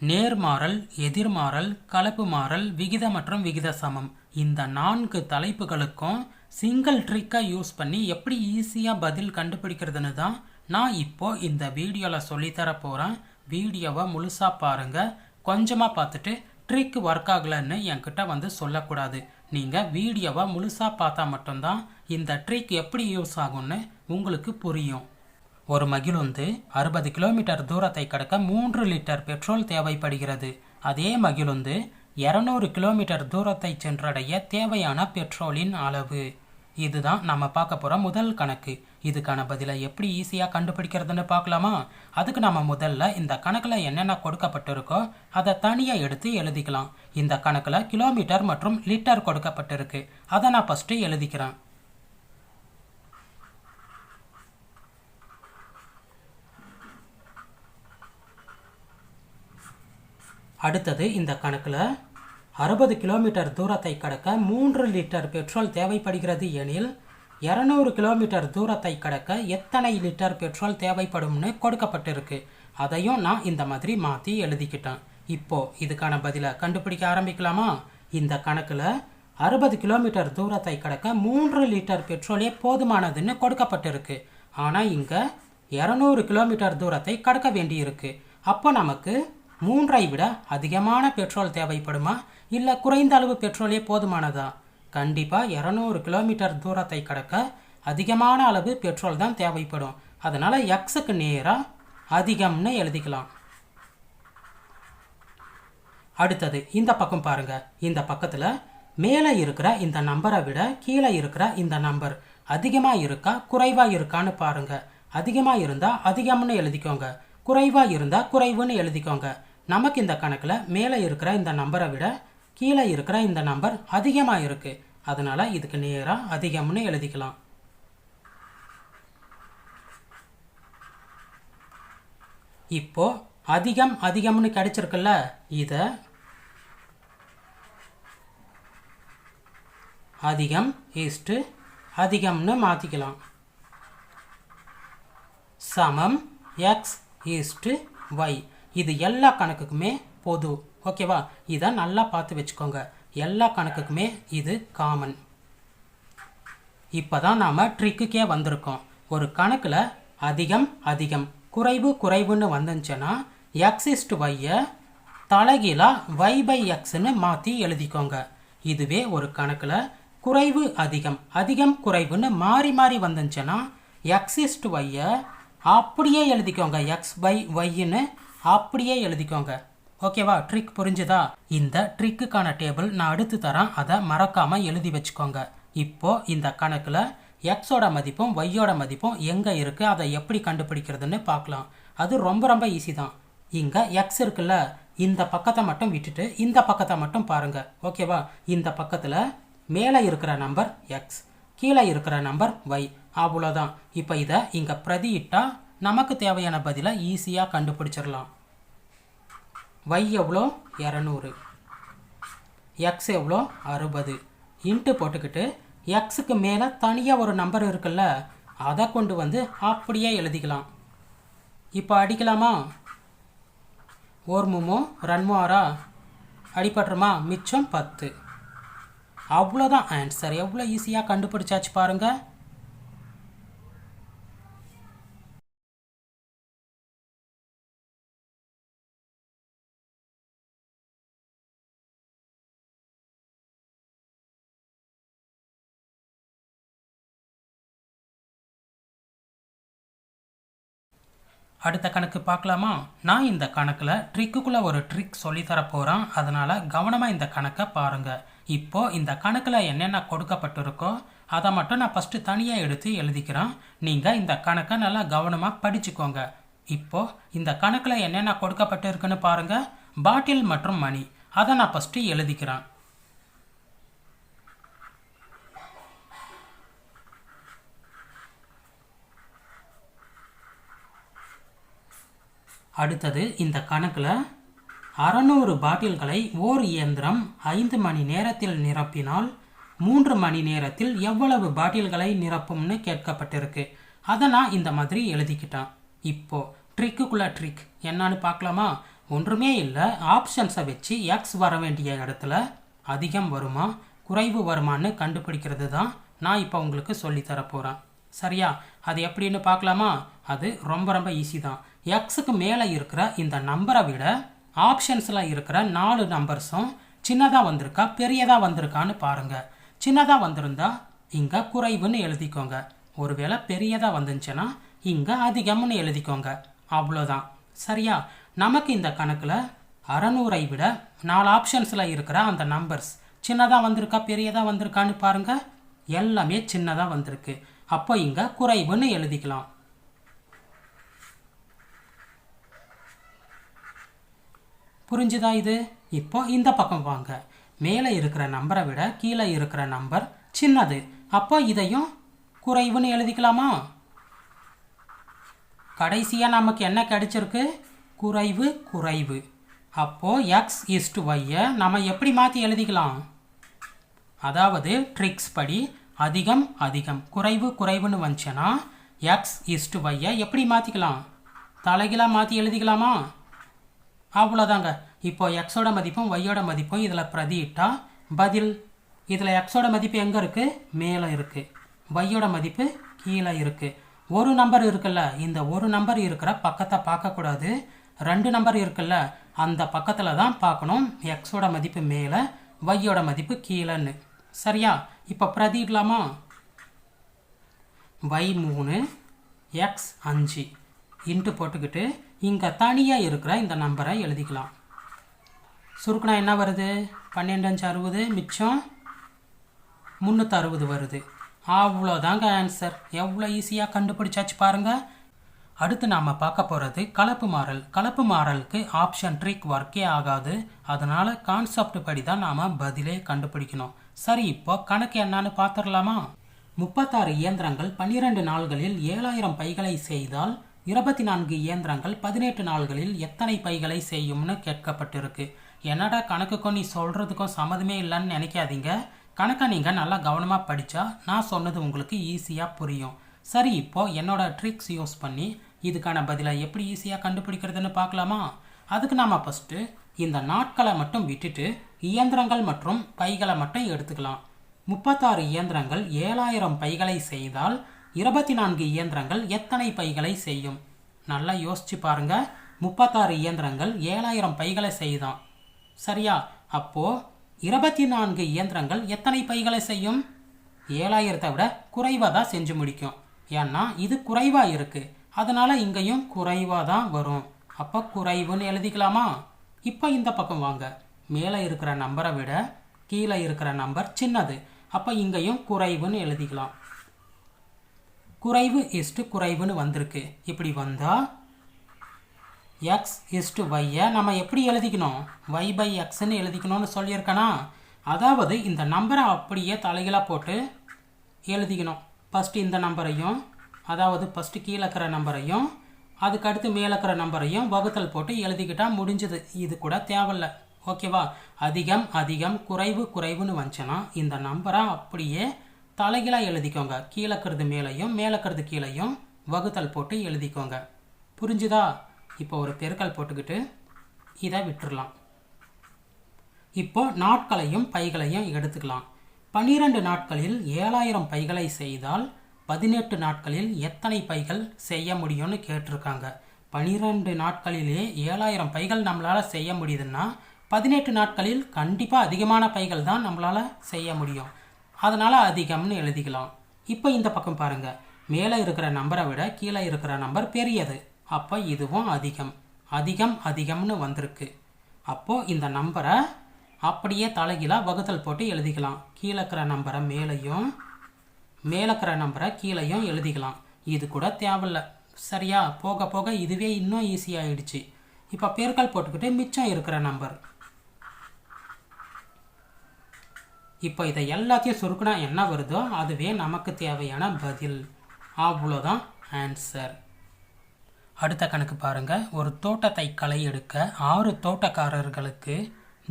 நேர்மாறல் எதிர்மாறல் கலப்பு மாறல் விகித மற்றும் விகித சமம் இந்த நான்கு தலைப்புகளுக்கும் சிங்கிள் ட்ரிக்கை யூஸ் பண்ணி எப்படி ஈஸியாக பதில் கண்டுபிடிக்கிறதுன்னு தான் நான் இப்போ இந்த வீடியோவில் சொல்லித்தர போகிறேன் வீடியோவை முழுசாக பாருங்கள் கொஞ்சமாக பார்த்துட்டு ட்ரிக் ஒர்க் ஆகலைன்னு என்கிட்ட வந்து சொல்லக்கூடாது. நீங்கள் வீடியோவை முழுசாக பார்த்தா மட்டும்தான் இந்த ட்ரிக் எப்படி யூஸ் ஆகும்னு உங்களுக்கு புரியும். ஒரு மகிழுந்து அறுபது கிலோமீட்டர் தூரத்தை கடக்க மூன்று லிட்டர் பெட்ரோல் தேவைப்படுகிறது. அதே மகிழுந்து இரநூறு கிலோமீட்டர் தூரத்தை சென்றடைய தேவையான பெட்ரோலின் அளவு. இதுதான் நம்ம பார்க்க போகிற முதல் கணக்கு. இதுக்கான பதிலை எப்படி ஈஸியாக கண்டுபிடிக்கிறதுன்னு பார்க்கலாமா? அதுக்கு நம்ம முதல்ல இந்த கணக்கில் என்னென்ன கொடுக்கப்பட்டிருக்கோ அதை தனியாக எடுத்து எழுதிக்கலாம். இந்த கணக்கில் கிலோமீட்டர் மற்றும் லிட்டர் கொடுக்கப்பட்டிருக்கு. அதை நான் ஃபஸ்ட்டு எழுதிக்கிறேன். அடுத்தது இந்த கணக்கில் அறுபது கிலோமீட்டர் தூரத்தை கடக்க மூன்று லிட்டர் பெட்ரோல் தேவைப்படுகிறது எனில் இரநூறு கிலோமீட்டர் தூரத்தை கடக்க எத்தனை லிட்டர் பெட்ரோல் தேவைப்படும்னு கொடுக்கப்பட்டிருக்கு. அதையும் நான் இந்த மாதிரி மாற்றி எழுதிக்கிட்டேன். இப்போது இதுக்கான பதிலை கண்டுபிடிக்க ஆரம்பிக்கலாமா? இந்த கணக்கில் அறுபது கிலோமீட்டர் தூரத்தை கடக்க மூன்று லிட்டர் பெட்ரோலே போதுமானதுன்னு கொடுக்கப்பட்டிருக்கு. ஆனால் இங்கே இரநூறு கிலோமீட்டர் தூரத்தை கடக்க வேண்டியிருக்கு. அப்போ நமக்கு மூன்றை விட அதிகமான பெட்ரோல் தேவைப்படுமா? இல்லை குறைந்த அளவு பெட்ரோலே போதுமானதா? கண்டிப்பாக இரநூறு கிலோமீட்டர் தூரத்தை கடக்க அதிகமான அளவு பெட்ரோல் தான் தேவைப்படும். அதனால் எக்ஸுக்கு நேராக அதிகம்னு எழுதிக்கலாம். அடுத்தது இந்த பக்கம் பாருங்க. இந்த பக்கத்தில் மேலே இருக்கிற இந்த நம்பரை விட கீழே இருக்கிற இந்த நம்பர் அதிகமாக இருக்கா குறைவாக இருக்கான்னு பாருங்க. அதிகமாக இருந்தால் அதிகம்னு எழுதிக்கோங்க. குறைவாக இருந்தால் குறைவுன்னு எழுதிக்கோங்க. நமக்கு இந்த கணக்கில் மேலே இருக்கிற இந்த நம்பரை விட கீழே இருக்கிற இந்த நம்பர் அதிகமாக இருக்குது அதனால் இதுக்கு நேராக அதிகம்னு எழுதிக்கலாம். இப்போ அதிகம் அதிகம்னு கிடைச்சிருக்குல்ல இதை அதிகம் ஈஸ்ட்டு அதிகம்னு மாற்றிக்கலாம் சமம் எக்ஸ் ஈஸ்ட்டு ஒய் இது எல்லா கணக்குக்குமே பொது. ஓகேவா? இதை நல்லா பார்த்து வச்சுக்கோங்க. எல்லா கணக்குக்குமே இது காமன் இப்போ தான் நாம் ட்ரிக்குக்கே வந்திருக்கோம். ஒரு கணக்கில் அதிகம் அதிகம் குறைவு குறைவுன்னு வந்துச்சுன்னா எக்ஸிஸ்ட் வையை ஒய்யை தலைகீழாக வை பை எக்ஸ்ன்னு மாற்றி எழுதிக்கோங்க. இதுவே ஒரு கணக்கில் குறைவு அதிகம் அதிகம் குறைவுன்னு மாறி மாறி வந்துச்சுன்னா எக்ஸிஸ்ட் வையை ஒய்யை அப்படியே எழுதிக்கோங்க. எக்ஸ் பை ஒய்ன்னு அப்படியே எழுதிக்கோங்க. ஓகேவா? ட்ரிக் புரிஞ்சுதா? இந்த ட்ரிக்குக்கான டேபிள் நான் அடுத்து தரேன். அதை மறக்காமல் எழுதி வச்சுக்கோங்க. இப்போ இந்த கணக்கில் எக்ஸோட மதிப்பும் ஒய்யோட மதிப்பும் எங்கே இருக்குது அதை எப்படி கண்டுபிடிக்கிறதுன்னு பார்க்கலாம். அது ரொம்ப ரொம்ப ஈஸி தான். இங்கே எக்ஸ் இருக்குல்ல? இந்த பக்கத்தை மட்டும் விட்டுட்டு இந்த பக்கத்தை மட்டும் பாருங்கள் ஓகேவா? இந்த பக்கத்தில் மேலே இருக்கிற நம்பர் எக்ஸ் கீழே இருக்கிற நம்பர் ஒய் அவ்வளோதான் இப்போ இதை இங்கே பிரதியிட்டால் நமக்கு தேவையான பதிலை ஈஸியாக கண்டுபிடிச்சிடலாம். y எவ்வளோ? இரநூறு. எக்ஸ் எவ்வளோ? அறுபது. இன்ட்டு போட்டுக்கிட்டு எக்ஸுக்கு மேலே தனியாக ஒரு நம்பர் இருக்குல்ல அதை கொண்டு வந்து அப்படியே எழுதிக்கலாம். இப்போ அடிக்கலாமா? ஓர்முமோ ரன்மோரா அடிபட்டுருமா? மிச்சம் பத்து. அவ்வளோதான் ஆன்சர் எவ்வளோ ஈஸியாக கண்டுபிடிச்சாச்சு பாருங்கள் அடுத்த கணக்கு பார்க்கலாமா? நான் இந்த கணக்கில் ட்ரிக்குக்குள்ளே ஒரு ட்ரிக் சொல்லித்தர போகிறேன் அதனால் கவனமாக இந்த கணக்கை பாருங்கள் இப்போ இந்த கணக்கில் என்னென்ன கொடுக்கப்பட்டிருக்கோ அதை மட்டும் நான் ஃபஸ்ட்டு தனியாக எடுத்து எழுதிக்கிறேன். நீங்கள் இந்த கணக்கை நல்லா கவனமாக படிச்சுக்கோங்க. இப்போ இந்த கணக்கில் என்னென்ன கொடுக்கப்பட்டிருக்குன்னு பாருங்கள் பாட்டில் மற்றும் மணி. அதை நான் ஃபஸ்ட்டு எழுதிக்கிறேன். அடுத்தது இந்த கணக்கில் அறநூறு பாட்டில்களை ஓர் இயந்திரம் ஐந்து மணி நேரத்தில் நிரப்பினால் மூன்று மணி நேரத்தில் எவ்வளவு பாட்டில்களை நிரப்பும்னு கேட்கப்பட்டிருக்கு. அதை நான் இந்த மாதிரி எழுதிக்கிட்டேன். இப்போ ட்ரிக்குக்குள்ள ட்ரிக் என்னன்னு பார்க்கலாமா? ஒன்றுமே இல்லை. ஆப்ஷன்ஸை வச்சு எக்ஸ் வர வேண்டிய இடத்துல அதிகம் வருமா குறைவு வருமான்னு கண்டுபிடிக்கிறது தான் நான் இப்போ உங்களுக்கு சொல்லித்தரப்போகிறேன் சரியா? அது எப்படின்னு பார்க்கலாமா? அது ரொம்ப ரொம்ப ஈஸி தான். எக்ஸுக்கு மேலே இருக்கிற இந்த நம்பரை விட ஆப்ஷன்ஸில் இருக்கிற நாலு நம்பர்ஸும் சின்னதாக வந்திருக்கா பெரியதாக வந்திருக்கான்னு பாருங்கள் சின்னதாக வந்திருந்தா இங்கே குறைவுன்னு எழுதிக்கோங்க. ஒருவேளை பெரியதாக வந்துச்சுன்னா இங்கே அதிகம்னு எழுதிக்கோங்க. அவ்வளோதான் சரியா? நமக்கு இந்த கணக்கில் அறநூறை விட நாலு ஆப்ஷன்ஸில் இருக்கிற அந்த நம்பர்ஸ் சின்னதாக வந்திருக்கா பெரியதாக வந்திருக்கான்னு பாருங்கள் எல்லாமே சின்னதாக வந்திருக்கு. அப்போ இங்கே குறைவுன்னு எழுதிக்கலாம். புரிஞ்சுதா இது? இப்போ இந்த பக்கம் வாங்க. மேலே இருக்கிற நம்பரை விட கீழே இருக்கிற நம்பர் சின்னது. அப்போ இதையும் குறைவுன்னு எழுதிக்கலாமா? கடைசியாக நமக்கு என்ன கிடைச்சிருக்கு? குறைவு குறைவு. அப்போது எக்ஸ் இஸ்டு ஒய்யை நம்ம எப்படி மாற்றி எழுதிக்கலாம்? அதாவது ட்ரிக்ஸ் படி அதிகம் அதிகம். குறைவு குறைவுன்னு வந்துச்சுன்னா எக்ஸ் இஸ்டு வையை எப்படி மாற்றிக்கலாம் தலைகீழாக மாற்றி எழுதிக்கலாமா? அவ்வளோதாங்க. இப்போ எக்ஸோட மதிப்பும் ஒய்யோட மதிப்பும் இதில் பிரதியிட்டால் பதில். இதில் எக்ஸோட மதிப்பு எங்கே இருக்குது மேலே இருக்குது ஒய்யோட மதிப்பு கீழே இருக்குது ஒரு நம்பர் இருக்குல்ல இந்த ஒரு நம்பர் இருக்கிற பக்கத்தை பார்க்கக்கூடாது. ரெண்டு நம்பர் இருக்குல்ல அந்த பக்கத்தில் தான் பார்க்கணும். எக்ஸோட மதிப்பு மேலே ஒய்யோட மதிப்பு கீழேன்னு. சரியா? இப்போ பிரதிடலாமா y மூணு எக்ஸ் அஞ்சு. இன்ட்டு போட்டுக்கிட்டு இங்கே தனியாக இருக்கிற இந்த நம்பரை எழுதிக்கலாம். சுருக்குனா என்ன வருது? பன்னெண்டு அஞ்சு அறுபது மிச்சம் முந்நூற்றி அறுபது வருது அவ்வளோதாங்க ஆன்சர் எவ்வளோ ஈஸியாக கண்டுபிடிச்சாச்சு பாருங்கள் அடுத்து நாம் பார்க்க போகிறது கலப்பு மாறல். கலப்பு மாறலுக்கு ஆப்ஷன் ட்ரிக் ஒர்க்கே ஆகாது. அதனால் கான்செப்ட் படி தான் நாம் பதிலே கண்டுபிடிக்கணும். சரி இப்போ கணக்கு என்னன்னு பார்த்துடலாமா? முப்பத்தாறு இயந்திரங்கள் பன்னிரண்டு நாள்களில் ஏழாயிரம் பைகளை செய்தால் இருபத்தி நான்கு இயந்திரங்கள் பதினெட்டு நாள்களில் எத்தனை பைகளை செய்யும்னு கேட்கப்பட்டிருக்கு. என்னடா கணக்குக்கும் நீ சொல்கிறதுக்கும் சம்மதமே இல்லைன்னு நினைக்காதீங்க. கணக்கை நீங்கள் நல்லா கவனமாக படித்தா நான் சொன்னது உங்களுக்கு ஈஸியாக புரியும். சரி இப்போ என்னோட ட்ரிக்ஸ் யூஸ் பண்ணி இதுக்கான பதிலை எப்படி ஈஸியாக கண்டுபிடிக்கிறதுன்னு பார்க்கலாமா? அதுக்கு நாம் ஃபஸ்ட்டு இந்த நாட்களை மட்டும் விட்டுட்டு இயந்திரங்கள் மற்றும் பைகளை மட்டும் எடுத்துக்கலாம். முப்பத்தாறு இயந்திரங்கள் ஏழாயிரம் பைகளை செய்தால் இருபத்தி நான்கு இயந்திரங்கள் எத்தனை பைகளை செய்யும்? நல்லா யோசிச்சு பாருங்க. முப்பத்தாறு இயந்திரங்கள் ஏழாயிரம் பைகளை செய்தான். சரியா? அப்போ இருபத்தி நான்கு இயந்திரங்கள் எத்தனை பைகளை செய்யும்? ஏழாயிரத்தை விட குறைவாக தான் செஞ்சு முடிக்கும். ஏன்னா இது குறைவாக இருக்கு. அதனால இங்கேயும் குறைவாக தான் வரும். அப்போ குறைவுன்னு எழுதிக்கலாமா? இப்போ இந்த பக்கம் வாங்க. மேலே இருக்கிற நம்பரை விட கீழே இருக்கிற நம்பர் சின்னது. அப்போ இங்கேயும் குறைவுன்னு எழுதிக்கலாம். குறைவு இஸ்டு குறைவுன்னு வந்திருக்கு. இப்படி வந்தால் எக்ஸ் இஸ்டு ஒய்யை நம்ம எப்படி எழுதிக்கணும்? ஒய் பை எக்ஸ்ன்னு எழுதிக்கணும்னு சொல்லியிருக்கேனா? அதாவது இந்த நம்பரை அப்படியே தலைகளாக போட்டு எழுதிக்கணும். ஃபஸ்ட்டு இந்த நம்பரையும் அதாவது ஃபஸ்ட்டு கீழே இருக்கிற நம்பரையும் அதுக்கடுத்து மேலே இருக்கிற நம்பரையும் வகுத்தல் போட்டு எழுதிக்கிட்டால் முடிஞ்சது. இது கூட தேவையில்லை. ஓகேவா அதிகம் அதிகம் குறைவு குறைவுன்னு வந்துச்சுன்னா இந்த நம்பரை அப்படியே தலைகளாக எழுதிக்கோங்க. கீழே இருக்கிறது மேலேயும் மேலே இருக்கிறது கீழேயும் வகுத்தல் போட்டு எழுதிக்கோங்க. புரிஞ்சுதா? இப்போ ஒரு பெருக்கல் போட்டுக்கிட்டு இதை விட்டுறலாம். இப்போ நாட்களையும் பைகளையும் எடுத்துக்கலாம். பன்னிரண்டு நாட்களில் ஏழாயிரம் பைகளை செய்தால் பதினெட்டு நாட்களில் எத்தனை பைகள் செய்ய முடியும்னு கேட்டிருக்காங்க. பன்னிரெண்டு நாட்களிலே ஏழாயிரம் பைகள் நம்மளால் செய்ய முடியுதுன்னா பதினெட்டு நாட்களில் கண்டிப்பாக அதிகமான பைகள் தான் நம்மளால் செய்ய முடியும். அதனால் அதிகம்னு எழுதிக்கலாம். இப்போ இந்த பக்கம் பாருங்கள் மேலே இருக்கிற நம்பரை விட கீழே இருக்கிற நம்பர் பெரியது. அப்போ இதுவும் அதிகம். அதிகம் அதிகம்னு வந்திருக்கு. அப்போது இந்த நம்பரை அப்படியே தலைகீழாக வகுத்தல் போட்டு எழுதிக்கலாம். கீழே இருக்கிற நம்பரை மேலேயும் மேலே இருக்கிற நம்பரை கீழேயும் எழுதிக்கலாம். இது கூட தேவையில்ல. சரியா? போக போக இதுவே இன்னும் ஈஸியாகிடுச்சு இப்போ பெருக்கல் போட்டுக்கிட்டு மிச்சம் இருக்கிற நம்பர். இப்போ இதை எல்லாத்தையும் சுருக்குனா என்ன வருதோ அதுவே நமக்கு தேவையான பதில். அவ்வளோதான் ஆன்சர் அடுத்த கணக்கு பாருங்கள் ஒரு தோட்டத்தை களை எடுக்க ஆறு தோட்டக்காரர்களுக்கு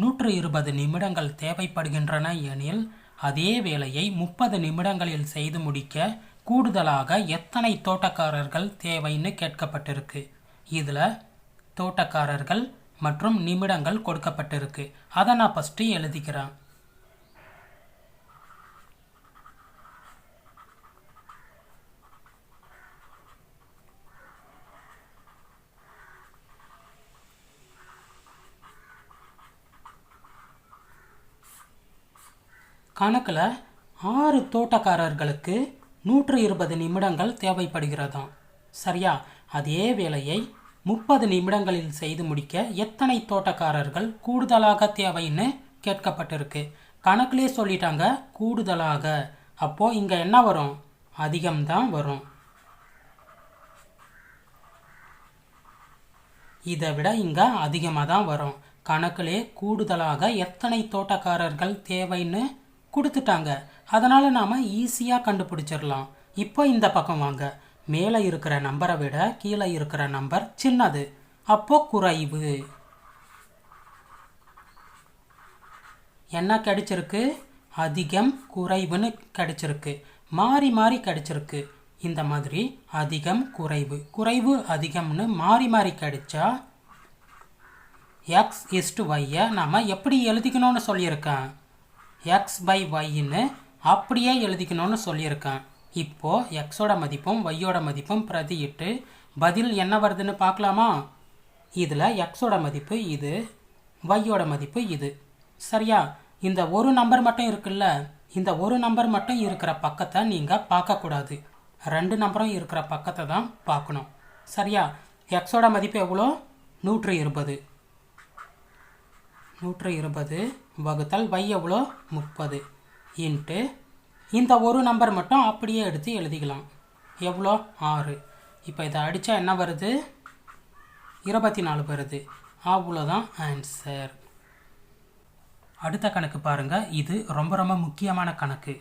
நூற்று இருபது நிமிடங்கள் தேவைப்படுகின்றன எனில் அதே வேலையை முப்பது நிமிடங்களில் செய்து முடிக்க கூடுதலாக எத்தனை தோட்டக்காரர்கள் தேவைன்னு கேட்கப்பட்டிருக்கு. இதில் தோட்டக்காரர்கள் மற்றும் நிமிடங்கள் கொடுக்கப்பட்டிருக்கு. அதை நான் ஃபஸ்ட்டு எழுதிக்கிறேன். கணக்கில் ஆறு தோட்டக்காரர்களுக்கு நூற்று இருபது நிமிடங்கள் தேவைப்படுகிறதாம். சரியா? அதே வேலையை முப்பது நிமிடங்களில் செய்து முடிக்க எத்தனை தோட்டக்காரர்கள் கூடுதலாக தேவைன்னு கேட்கப்பட்டிருக்கு. கணக்கிலே சொல்லிட்டாங்க கூடுதலாக. அப்போ இங்க என்ன வரும்? அதிகம்தான் வரும். இதை விட இங்க அதிகமாக தான் வரும். கணக்கிலே கூடுதலாக எத்தனை தோட்டக்காரர்கள் தேவைன்னு கொடுத்துட்டாங்க. அதனால் நாம் ஈஸியாக கண்டுபிடிச்சிடலாம் இப்போ இந்த பக்கம் வாங்க. மேலே இருக்கிற நம்பரை விட கீழே இருக்கிற நம்பர் சின்னது. அப்போ குறைவு. என்ன கிடைச்சிருக்கு? அதிகம் குறைவுன்னு கிடைச்சிருக்கு. மாறி மாறி கிடைச்சிருக்கு. இந்த மாதிரி அதிகம் குறைவு. குறைவு அதிகம்னு மாறி மாறி கிடைச்சா எக்ஸ் இஸ்டு ஒய்யை நாம் எப்படி எழுதிக்கணும்னு சொல்லியிருக்கேன். எக்ஸ் பை ஒய்ன்னு அப்படியே எழுதிக்கணும்னு சொல்லியிருக்கேன். இப்போ எக்ஸோட மதிப்பும் ஒய்யோட மதிப்பும் பிரதியிட்டு பதில் என்ன வருதுன்னு பார்க்கலாமா? இதில் எக்ஸோட மதிப்பு இது ஒய்யோட மதிப்பு இது. சரியா? இந்த ஒரு நம்பர் மட்டும் இருக்குல்ல? இந்த ஒரு நம்பர் மட்டும் இருக்கிற பக்கத்தை நீங்கள் பார்க்கக்கூடாது. ரெண்டு நம்பரும் இருக்கிற பக்கத்தை தான் பார்க்கணும். சரியா? எக்ஸோட மதிப்பு எவ்வளோ? நூற்று இருபது. நூற்று இருபது. வகுத்தல் y எவ்வளோ? முப்பது. இன்ட்டு இந்த ஒரு நம்பர் மட்டும் அப்படியே எடுத்து எழுதிக்கலாம். எவ்வளோ? ஆறு. இப்போ இதை அடித்தா என்ன வருது? இருபத்தி நாலு வருது. அவ்வளோதான் ஆன்சர் அடுத்த கணக்கு பாருங்க. இது ரொம்ப ரொம்ப முக்கியமான கணக்கு.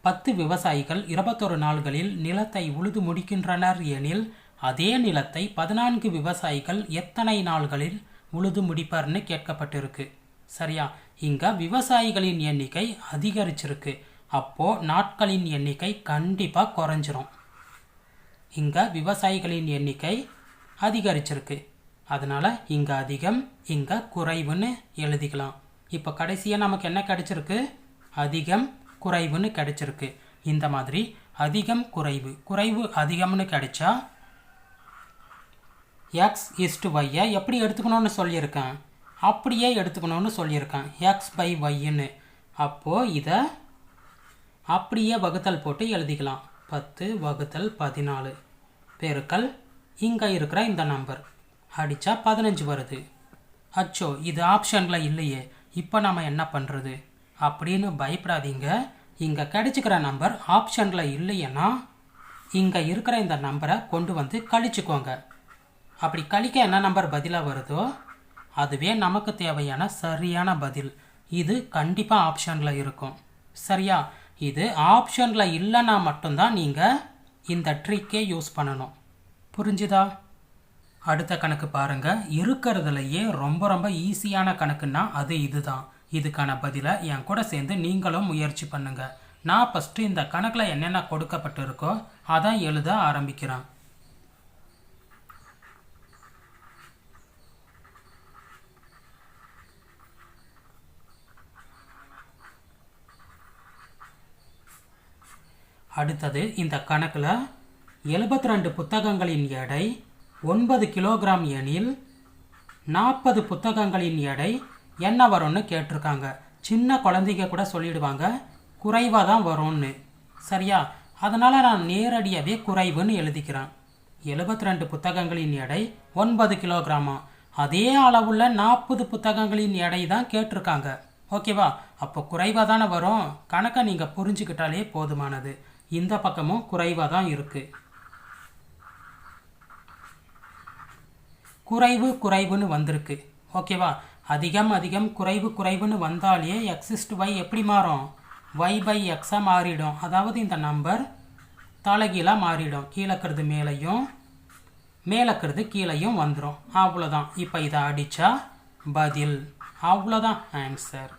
பத்து விவசாயிகள் இருபத்தொரு நாள்களில் நிலத்தை உழுது முடிக்கின்றனர் எனில் அதே நிலத்தை பதினான்கு விவசாயிகள் எத்தனை நாள்களில் உழுது முடிப்பார்னு கேட்கப்பட்டிருக்கு. சரியா? இங்கே விவசாயிகளின் எண்ணிக்கை அதிகரிச்சிருக்கு. அப்போது நாட்களின் எண்ணிக்கை கண்டிப்பாக குறைஞ்சிரும். இங்கே விவசாயிகளின் எண்ணிக்கை அதிகரிச்சிருக்கு. அதனால் இங்கே அதிகம் இங்கே குறைவுன்னு எழுதிக்கலாம். இப்போ கடைசியாக நமக்கு என்ன கிடைச்சிருக்கு? அதிகம் குறைவுன்னு கிடைச்சிருக்கு. இந்த மாதிரி அதிகம் குறைவு குறைவு அதிகம்னு கிடைச்சா எக்ஸ் இஸ்டு ஒய்யை எப்படி எடுத்துக்கணும்னு சொல்லியிருக்கேன். அப்படியே எடுத்துக்கணும்னு சொல்லியிருக்கேன். எக்ஸ் பை ஒய்ன்னு அப்போது இதை அப்படியே வகுத்தல் போட்டு எழுதிக்கலாம். பத்து வகுத்தல் பதினாலு. பெருக்கல் இங்கே இருக்கிற இந்த நம்பர் அடித்தா பதினஞ்சு வருது. அச்சோ இது ஆப்ஷனில் இல்லையே. இப்போ நம்ம என்ன பண்ணுறது அப்படின்னு பயப்படாதீங்க. இங்கே கிடைச்சிக்கிற நம்பர் ஆப்ஷனில் இல்லைன்னா இங்கே இருக்கிற இந்த நம்பரை கொண்டு வந்து கழிச்சுக்கோங்க. அப்படி கழிக்க என்ன நம்பர் பதிலாக வருதோ அதுவே நமக்கு தேவையான சரியான பதில். இது கண்டிப்பாக ஆப்ஷனில் இருக்கும். சரியா? இது ஆப்ஷனில் இல்லைன்னா மட்டும்தான் நீங்கள் இந்த ட்ரிக்கே யூஸ் பண்ணணும். புரிஞ்சுதா? அடுத்த கணக்கு பாருங்கள் இருக்கிறதுலையே ரொம்ப ரொம்ப ஈஸியான கணக்குன்னா அது இதுதான். இதுக்கான பதிலை என் கூட சேர்ந்து நீங்களும் முயற்சி பண்ணுங்கள் நான் ஃபஸ்ட்டு இந்த கணக்கில் என்னென்ன கொடுக்கப்பட்டிருக்கோ அதை எழுத ஆரம்பிக்கிறேன். அடுத்தது இந்த கணக்கில் எழுபத்தி ரெண்டு புத்தகங்களின் எடை ஒன்பது கிலோகிராம் எனில் நாற்பது புத்தகங்களின் எடை என்ன வரும்னு கேட்டிருக்காங்க. சின்ன குழந்தைங்க கூட சொல்லிடுவாங்க குறைவாக தான் வரும்னு. சரியா? அதனால் நான் நேரடியாகவே குறைவுன்னு எழுதிக்கிறேன். எழுபத்தி ரெண்டு புத்தகங்களின் எடை ஒன்பது கிலோகிராமா? அதே அளவுள்ள நாற்பது புத்தகங்களின் எடை தான் கேட்டிருக்காங்க. ஓகேவா? அப்போ குறைவாக தானே வரும்? கணக்கை நீங்கள் புரிஞ்சுக்கிட்டாலே போதுமானது. இந்த பக்கமும் குறைவாக தான் இருக்குது குறைவு குறைவுன்னு வந்திருக்கு. ஓகேவா? அதிகம் அதிகம் குறைவு குறைவுன்னு வந்தாலே எக்ஸிஸ்ட் வை எப்படி மாறும்? வை பை எக்ஸாக மாறிடும். அதாவது இந்த நம்பர் தலைகீழாக மாறிடும். கீழக்கிறது மேலேயும் மேலக்கிறது கீழேயும் வந்துடும் அவ்வளோதான் இப்போ இதை அடித்தா பதில். அவ்வளோதான் ஆன்சர்